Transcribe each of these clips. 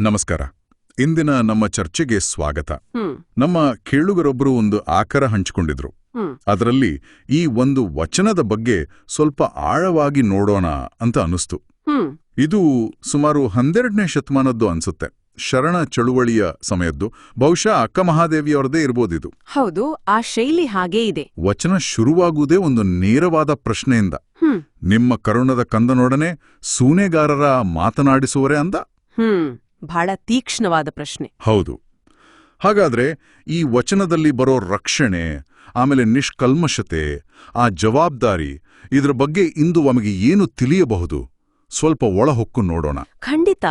ನಮಸ್ಕಾರ. ಇಂದಿನ ನಮ್ಮ ಚರ್ಚೆಗೆ ಸ್ವಾಗತ. ನಮ್ಮ ಕೇಳುಗರೊಬ್ಬರು ಒಂದು ಆಕರ ಹಂಚಿಕೊಂಡಿದ್ರು. ಅದರಲ್ಲಿ ಈ ಒಂದು ವಚನದ ಬಗ್ಗೆ ಸ್ವಲ್ಪ ಆಳವಾಗಿ ನೋಡೋಣ ಅಂತ ಅನಿಸ್ತು ಇದು ಸುಮಾರು ಹನ್ನೆರಡನೇ ಶತಮಾನದ್ದು ಅನ್ಸುತ್ತೆ. ಶರಣ ಚಳುವಳಿಯ ಸಮಯದ್ದು. ಬಹುಶಃ ಅಕ್ಕ ಮಹಾದೇವಿಯವರದೇ ಇರ್ಬೋದಿದು. ಹೌದು ಆ ಶೈಲಿ ಹಾಗೇ ಇದೆ. ವಚನ ಶುರುವಾಗುವುದೇ ಒಂದು ನೇರವಾದ ಪ್ರಶ್ನೆಯಿಂದ. ನಿಮ್ಮ ಕರುಣದ ಕಂದನೊಡನೆ ಸೂನೆಗಾರರ ಮಾತನಾಡಿಸುವರೆ ಅಂದ? ಬಹಳ ತೀಕ್ಷ್ಣವಾದ ಪ್ರಶ್ನೆ. ಹೌದು. ಹಾಗಾದ್ರೆ ಈ ವಚನದಲ್ಲಿ ಬರೋ ರಕ್ಷಣೆ ಆಮೇಲೆ ನಿಷ್ಕಲ್ಮಶತೆ ಆ ಜವಾಬ್ದಾರಿ ಇದರ ಬಗ್ಗೆ ಇಂದು ನಮಗೆ ಏನು ತಿಳಿಯಬಹುದು? ಸ್ವಲ್ಪ ಒಳಹೊಕ್ಕು ನೋಡೋಣ. ಖಂಡಿತ.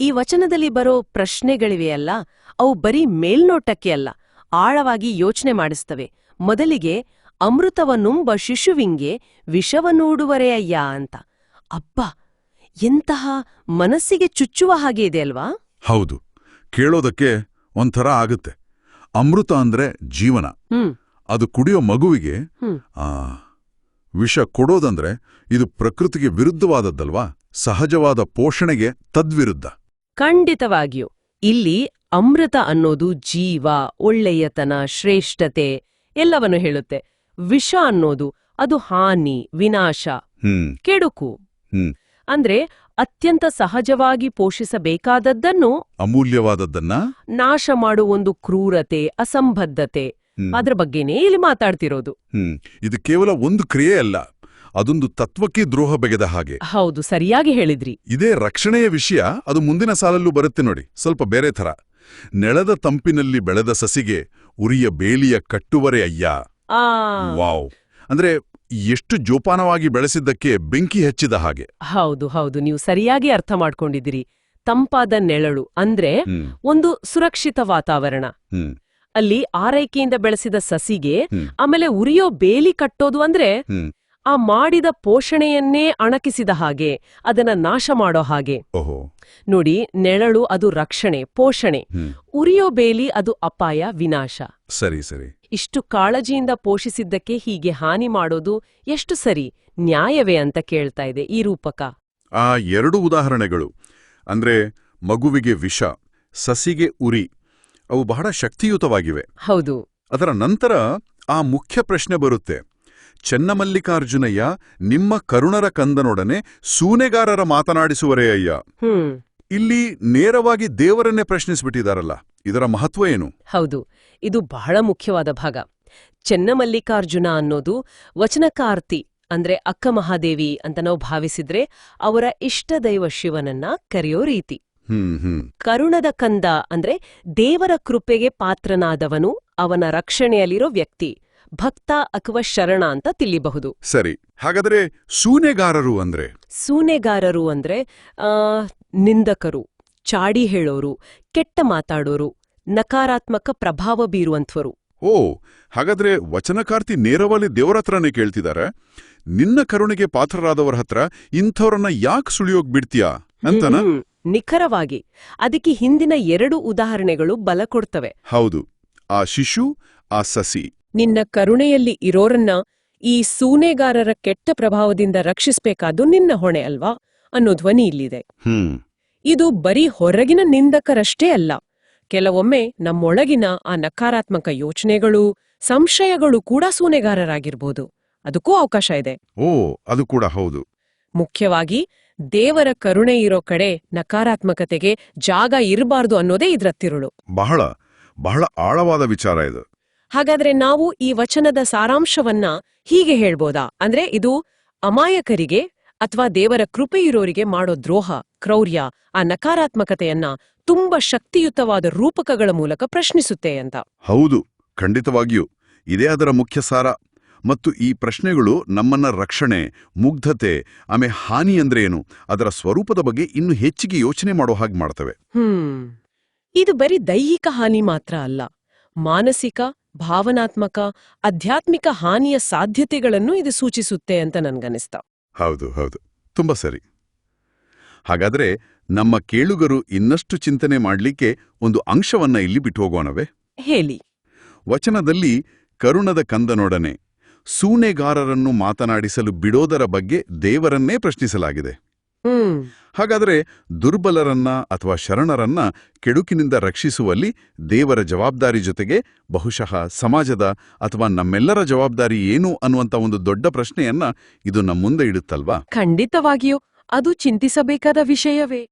ಈ ವಚನದಲ್ಲಿ ಬರೋ ಪ್ರಶ್ನೆಗಳಿವೆಯಲ್ಲ ಅವು ಬರೀ ಮೇಲ್ನೋಟಕ್ಕೆ ಅಲ್ಲ ಆಳವಾಗಿ ಯೋಚನೆ ಮಾಡಿಸ್ತವೆ. ಮೊದಲಿಗೆ ಅಮೃತವನ್ನುಂಬ ಶಿಶುವಿಂಗೆ ವಿಷವನ್ನೂಡುವರೆಯಯ್ಯ ಅಂತ. ಅಬ್ಬಾ! ಎಂತಹ ಮನಸ್ಸಿಗೆ ಚುಚ್ಚುವ ಹಾಗೆ ಇದೆ ಅಲ್ವಾ? ಹೌದು. ಕೇಳೋದಕ್ಕೆ ಒಂಥರ ಆಗುತ್ತೆ. ಅಮೃತ ಅಂದ್ರೆ ಜೀವನ. ಅದು ಕುಡಿಯೋ ಮಗುವಿಗೆ ಆ ವಿಷ ಕೊಡೋದಂದ್ರೆ ಇದು ಪ್ರಕೃತಿಗೆ ವಿರುದ್ಧವಾದದ್ದಲ್ವಾ? ಸಹಜವಾದ ಪೋಷಣೆಗೆ ತದ್ವಿರುದ್ಧ. ಖಂಡಿತವಾಗಿಯೂ. ಇಲ್ಲಿ ಅಮೃತ ಅನ್ನೋದು ಜೀವ ಒಳ್ಳೆಯತನ ಶ್ರೇಷ್ಠತೆ ಎಲ್ಲವನ್ನು ಹೇಳುತ್ತೆ. ವಿಷ ಅನ್ನೋದು ಅದು ಹಾನಿ ವಿನಾಶ ಕೆಡುಕು. ಹ್ಮ್. ಅಂದ್ರೆ ಅತ್ಯಂತ ಸಹಜವಾಗಿ ಪೋಷಿಸಬೇಕಾದದ್ದನ್ನು ಅಮೂಲ್ಯವಾದದ್ದನ್ನ? ನಾಶ ಮಾಡುವ ಒಂದು ಕ್ರೂರತೆ ಅಸಂಬದ್ಧತೆ. ಅದ್ರ ಬಗ್ಗೆನೇ ಇಲ್ಲಿ ಮಾತಾಡ್ತಿರೋದು. ಹ್ಮ್. ಇದು ಕೇವಲ ಒಂದು ಕ್ರಿಯೆ ಅಲ್ಲ ಅದೊಂದು ತತ್ವಕ್ಕೆ ದ್ರೋಹ ಬೆಗೆದ ಹಾಗೆ. ಹೌದು ಸರಿಯಾಗಿ ಹೇಳಿದ್ರಿ. ಇದೇ ರಕ್ಷಣೆಯ ವಿಷಯ ಅದು ಮುಂದಿನ ಸಾಲಲ್ಲೂ ಬರುತ್ತೆ ನೋಡಿ ಸ್ವಲ್ಪ ಬೇರೆ ಥರ. ನೆಳದ ತಂಪಿನಲ್ಲಿ ಬೆಳೆದ ಸಸಿಗೆ ಉರಿಯ ಬೇಲಿಯ ಕಟ್ಟುವರೆ ಅಯ್ಯ. ಆ. ವಾವ್. ಅಂದ್ರೆ ಎಷ್ಟು ಜೋಪಾನವಾಗಿ ಬೆಳೆಸಿದ್ದಕ್ಕೆ ಬೆಂಕಿ ಹಚ್ಚಿದ ಹಾಗೆ. ಹೌದು ಹೌದು. ನೀವು ಸರಿಯಾಗಿ ಅರ್ಥ ಮಾಡ್ಕೊಂಡಿದ್ದೀರಿ. ತಂಪಾದ ನೆರಳು ಅಂದ್ರೆ ಒಂದು ಸುರಕ್ಷಿತ ವಾತಾವರಣ. ಅಲ್ಲಿ ಆರೈಕೆಯಿಂದ ಬೆಳೆಸಿದ ಸಸಿಗೆ ಆಮೇಲೆ ಉರಿಯೋ ಬೇಲಿ ಕಟ್ಟೋದು ಅಂದ್ರೆ ಆ ಮಾಡಿದ ಪೋಷಣೆಯನ್ನೇ ಅಣಕಿಸಿದ ಹಾಗೆ ಅದನ್ನ ನಾಶ ಮಾಡೋ ಹಾಗೆ. ಓಹೋ. ನೋಡಿ ನೆರಳು ಅದು ರಕ್ಷಣೆ ಪೋಷಣೆ. ಉರಿಯೋ ಬೇಲಿ ಅದು ಅಪಾಯ ವಿನಾಶ. ಸರಿ ಸರಿ. ಇಷ್ಟು ಕಾಳಜಿಯಿಂದ ಪೋಷಿಸಿದ್ದಕ್ಕೆ ಹೀಗೆ ಹಾನಿ ಮಾಡೋದು ಎಷ್ಟು ಸರಿ? ನ್ಯಾಯವೇ ಅಂತ ಕೇಳ್ತಾ ಇದೆ ಈ ರೂಪಕ. ಆ ಎರಡು ಉದಾಹರಣೆಗಳು. ಅಂದ್ರೆ ಮಗುವಿಗೆ ವಿಷ ಸಸಿಗೆ ಉರಿ ಅವು ಬಹಳ ಶಕ್ತಿಯುತವಾಗಿವೆ. ಹೌದು. ಅದರ ನಂತರ ಆ ಮುಖ್ಯ ಪ್ರಶ್ನೆ ಬರುತ್ತೆ. ಚೆನ್ನಮಲ್ಲಿಕಾರ್ಜುನಯ್ಯ ನಿಮ್ಮ ಕರುಣರ ಕಂದನೊಡನೆ ಸೂನೆಗಾರರ ಮಾತನಾಡಿಸುವರೇ ಅಯ್ಯ. ಹ್ಮ್. ಇಲ್ಲಿ ನೇರವಾಗಿ ದೇವರನ್ನೇ ಪ್ರಶ್ನಿಸಿಬಿಟ್ಟಿದಾರಲ್ಲ ಇದರ ಮಹತ್ವ ಏನು? ಹೌದು ಇದು ಬಹಳ ಮುಖ್ಯವಾದ ಭಾಗ. ಚೆನ್ನಮಲ್ಲಿಕಾರ್ಜುನ ಅನ್ನೋದು ವಚನಕಾರ್ತಿ ಅಂದ್ರೆ ಅಕ್ಕ ಮಹಾದೇವಿ ಅಂತ ನಾವು ಭಾವಿಸಿದ್ರೆ ಅವರ ಇಷ್ಟ ದೈವ ಶಿವನನ್ನ ಕರೆಯೋ ರೀತಿ. ಹ್ಮ್ ಹ್ಮ್. ಕರುಣದ ಕಂದ ಅಂದ್ರೆ ದೇವರ ಕೃಪೆಗೆ ಪಾತ್ರನಾದವನು ಅವನ ರಕ್ಷಣೆಯಲ್ಲಿರೋ ವ್ಯಕ್ತಿ. ಭಕ್ತ ಅಥವಾ ಶರಣ ಅಂತ ತಿಳಿಬಹುದು ಸರಿ ಹಾಗಾದ್ರೆ ಸೂನೆಗಾರರು ಅಂದ್ರೆ? ಸೂನೆಗಾರರು ಅಂದ್ರೆ ಆ ನಿಂದಕರು ಚಾಡಿ ಹೇಳೋರು ಕೆಟ್ಟ ಮಾತಾಡೋರು ನಕಾರಾತ್ಮಕ ಪ್ರಭಾವ ಬೀರುವಂಥವರು. ಓ ಹಾಗಾದ್ರೆ ವಚನಕಾರ್ತಿ ನೇರವಾಗಿ ದೇವರ ಹತ್ರನೇ ಕೇಳ್ತಿದ್ದಾರೆ ನಿನ್ನ ಕರುಣೆಗೆ ಪಾತ್ರರಾದವರ ಹತ್ರ ಇಂಥವ್ರನ್ನ ಯಾಕೆ ಸುಳಿಯೋಗ್ ಬಿಡ್ತೀಯಾ? ಅಂತನ? ನಿಖರವಾಗಿ. ಅದಕ್ಕೆ ಹಿಂದಿನ ಎರಡು ಉದಾಹರಣೆಗಳು ಬಲ ಕೊಡ್ತವೆ. ಹೌದು ಆ ಶಿಶು ಆ ಸಸಿ. ನಿನ್ನ ಕರುಣೆಯಲ್ಲಿ ಇರೋರನ್ನ ಈ ಸೂನೆಗಾರರ ಕೆಟ್ಟ ಪ್ರಭಾವದಿಂದ ರಕ್ಷಿಸ್ಬೇಕಾದ್ದು ನಿನ್ನ ಹೊಣೆ ಅಲ್ವಾ? ಅನ್ನೋ ಧ್ವನಿ ಇಲ್ಲಿದೆ. ಇದು ಬರೀ ಹೊರಗಿನ ನಿಂದಕರಷ್ಟೇ ಅಲ್ಲ. ಕೆಲವೊಮ್ಮೆ ನಮ್ಮೊಳಗಿನ ಆ ನಕಾರಾತ್ಮಕ ಯೋಚನೆಗಳು ಸಂಶಯಗಳು ಕೂಡ ಸೂನೆಗಾರರಾಗಿರ್ಬೋದು. ಅದಕ್ಕೂ ಅವಕಾಶ ಇದೆ. ಓ ಅದು ಕೂಡ ಹೌದು. ಮುಖ್ಯವಾಗಿ ದೇವರ ಕರುಣೆ ಇರೋ ಕಡೆ ನಕಾರಾತ್ಮಕತೆಗೆ ಜಾಗ ಇರಬಾರದು ಅನ್ನೋದೇ ಇದ್ರ ತಿರುಳು ಬಹಳ ಬಹಳ ಆಳವಾದ ವಿಚಾರ ಇದು. ಹಾಗಾದ್ರೆ ನಾವು ಈ ವಚನದ ಸಾರಾಂಶವನ್ನ ಹೀಗೆ ಹೇಳ್ಬೋದಾ? ಅಂದ್ರೆ ಇದು ಅಮಾಯಕರಿಗೆ ಅಥವಾ ದೇವರ ಕೃಪೆ ಇರೋರಿಗೆ ಮಾಡೋ ದ್ರೋಹ ಕ್ರೌರ್ಯ ಆ ನಕಾರಾತ್ಮಕತೆಯನ್ನ ತುಂಬಾ ಶಕ್ತಿಯುತವಾದ ರೂಪಕಗಳ ಮೂಲಕ ಪ್ರಶ್ನಿಸುತ್ತೆ ಅಂತ. ಹೌದು ಖಂಡಿತವಾಗಿಯೂ. ಇದೇ ಅದರ ಮುಖ್ಯ ಸಾರ. ಮತ್ತು ಈ ಪ್ರಶ್ನೆಗಳು ನಮ್ಮನ್ನ ರಕ್ಷಣೆ ಮುಗ್ಧತೆ ಆಮೆ ಹಾನಿ ಅಂದ್ರೆ ಏನು ಅದರ ಸ್ವರೂಪದ ಬಗ್ಗೆ ಇನ್ನು ಹೆಚ್ಚಿಗೆ ಯೋಚನೆ ಮಾಡೋ ಹಾಗೆ ಮಾಡ್ತವೆ. ಹ್ಮ್. ಇದು ಬರೀ ದೈಹಿಕ ಹಾನಿ ಮಾತ್ರ ಅಲ್ಲ. ಮಾನಸಿಕ ಭಾವನಾತ್ಮಕ ಆಧ್ಯಾತ್ಮಿಕ ಹಾನಿಯ ಸಾಧ್ಯತೆಗಳನ್ನು ಇದು ಸೂಚಿಸುತ್ತೆ ಅಂತ ನನ್ಗನಿಸ್ತ ಹೌದು ಹೌದು. ತುಂಬಾ ಸರಿ. ಹಾಗಾದ್ರೆ ನಮ್ಮ ಕೇಳುಗರು ಇನ್ನಷ್ಟು ಚಿಂತನೆ ಮಾಡಲಿಕ್ಕೆ ಒಂದು ಅಂಶವನ್ನ ಇಲ್ಲಿ ಬಿಟ್ಟು ಹೋಗೋಣವೇ ಹೇಳಿ. ವಚನದಲ್ಲಿ ಕರುಣದ ಕಂದನೊಡನೆ ಸೂನೆಗಾರರನ್ನು ಮಾತನಾಡಿಸಲು ಬಿಡೋದರ ಬಗ್ಗೆ ದೇವರನ್ನೇ ಪ್ರಶ್ನಿಸಲಾಗಿದೆ. ಹಾಗಾದರೆ ದುರ್ಬಲರನ್ನ ಅಥವಾ ಶರಣರನ್ನ ಕೆಡುಕಿನಿಂದ ರಕ್ಷಿಸುವಲ್ಲಿ ದೇವರ ಜವಾಬ್ದಾರಿ ಜೊತೆಗೆ ಬಹುಶಃ ಸಮಾಜದ ಅಥವಾ ನಮ್ಮೆಲ್ಲರ ಜವಾಬ್ದಾರಿ ಏನು ಅನ್ನುವಂಥ ಒಂದು ದೊಡ್ಡ ಪ್ರಶ್ನೆಯನ್ನ ಇದು ನಮ್ಮ ಮುಂದೆ ಇಡುತ್ತಲ್ವಾ? ಖಂಡಿತವಾಗಿಯೂ. ಅದು ಚಿಂತಿಸಬೇಕಾದ ವಿಷಯವೇ.